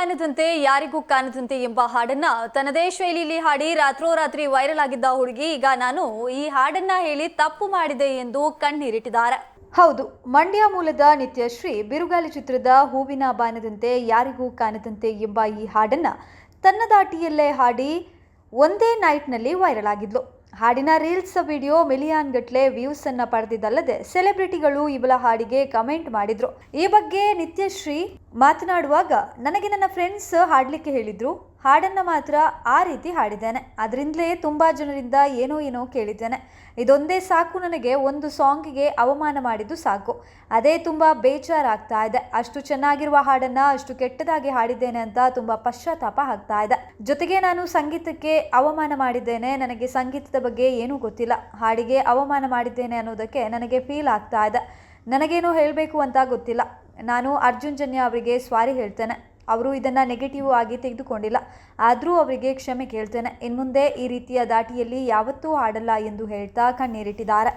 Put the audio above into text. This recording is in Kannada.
ಬಾನದಂತೆ ಯಾರಿಗೂ ಕಾಣದಂತೆ ಎಂಬ ಹಾಡನ್ನ ತನ್ನದೇ ಶೈಲಿಯಲ್ಲಿ ಹಾಡಿ ರಾತ್ರೋರಾತ್ರಿ ವೈರಲ್ ಆಗಿದ್ದ ಹುಡುಗಿ, ಈಗ ನಾನು ಈ ಹಾಡನ್ನ ಹೇಳಿ ತಪ್ಪು ಮಾಡಿದೆ ಎಂದು ಕಣ್ಣೀರಿಟ್ಟಿದ್ದಾರೆ. ಹೌದು, ಮಂಡ್ಯ ಮೂಲದ ನಿತ್ಯಶ್ರೀ ಬಿರುಗಾಲಿ ಚಿತ್ರದ ಹೂವಿನ ಬಾನದಂತೆ ಯಾರಿಗೂ ಕಾಣದಂತೆ ಎಂಬ ಈ ಹಾಡನ್ನ ತನ್ನ ದಾಟಿಯಲ್ಲೇ ಹಾಡಿ ಒಂದೇ ನೈಟ್ನಲ್ಲಿ ವೈರಲ್ ಆಗಿದ್ಲು. ಹಾಡಿನ ರೀಲ್ಸ್ ವಿಡಿಯೋ ಮಿಲಿಯನ್ ಗಟ್ಲೆ ವ್ಯೂಸ್ ಅನ್ನ ಪಡೆದಿದ್ದಲ್ಲದೆ ಸೆಲೆಬ್ರಿಟಿಗಳು ಇವಳ ಹಾಡಿಗೆ ಕಮೆಂಟ್ ಮಾಡಿದ್ರು. ಈ ಬಗ್ಗೆ ನಿತ್ಯಶ್ರೀ ಮಾತನಾಡುವಾಗ, ನನಗೆ ನನ್ನ ಫ್ರೆಂಡ್ಸ್ ಹಾಡ್ಲಿಕ್ಕೆ ಹೇಳಿದ್ರು. ಹಾಡನ್ನ ಮಾತ್ರ ಆ ರೀತಿ ಹಾಡಿದ್ದೇನೆ. ಅದರಿಂದಲೇ ತುಂಬ ಜನರಿಂದ ಏನೋ ಏನೋ ಕೇಳಿದ್ದೇನೆ. ಇದೊಂದೇ ಸಾಕು ನನಗೆ, ಒಂದು ಸಾಂಗಿಗೆ ಅವಮಾನ ಮಾಡಿದ್ದು ಸಾಕು. ಅದೇ ತುಂಬ ಬೇಜಾರಾಗ್ತಾ ಇದೆ. ಅಷ್ಟು ಚೆನ್ನಾಗಿರುವ ಹಾಡನ್ನ ಅಷ್ಟು ಕೆಟ್ಟದಾಗಿ ಹಾಡಿದ್ದೇನೆ ಅಂತ ತುಂಬ ಪಶ್ಚಾತ್ತಾಪ ಆಗ್ತಾ ಇದೆ. ಜೊತೆಗೆ ನಾನು ಸಂಗೀತಕ್ಕೆ ಅವಮಾನ ಮಾಡಿದ್ದೇನೆ. ನನಗೆ ಸಂಗೀತದ ಬಗ್ಗೆ ಏನೂ ಗೊತ್ತಿಲ್ಲ. ಹಾಡಿಗೆ ಅವಮಾನ ಮಾಡಿದ್ದೇನೆ ಅನ್ನೋದಕ್ಕೆ ನನಗೆ ಫೀಲ್ ಆಗ್ತಾ ಇದೆ. ನನಗೇನು ಹೇಳಬೇಕು ಅಂತ ಗೊತ್ತಿಲ್ಲ. ನಾನು ಅರ್ಜುನ್ ಜನ್ಯ ಅವರಿಗೆ ಸ್ವಾರಿ ಹೇಳ್ತೇನೆ. ಅವರು ಇದನ್ನು ನೆಗೆಟಿವ್ ಆಗಿ ತೆಗೆದುಕೊಂಡಿಲ್ಲ. ಆದರೂ ಅವರಿಗೆ ಕ್ಷಮೆ ಕೇಳ್ತೇನೆ. ಇನ್ಮುಂದೆ ಈ ರೀತಿಯ ದಾಟಿಯಲ್ಲಿ ಯಾವತ್ತೂ ಆಡಲ್ಲ ಎಂದು ಹೇಳ್ತಾ ಕಣ್ಣೀರಿಟ್ಟಿದ್ದಾರೆ.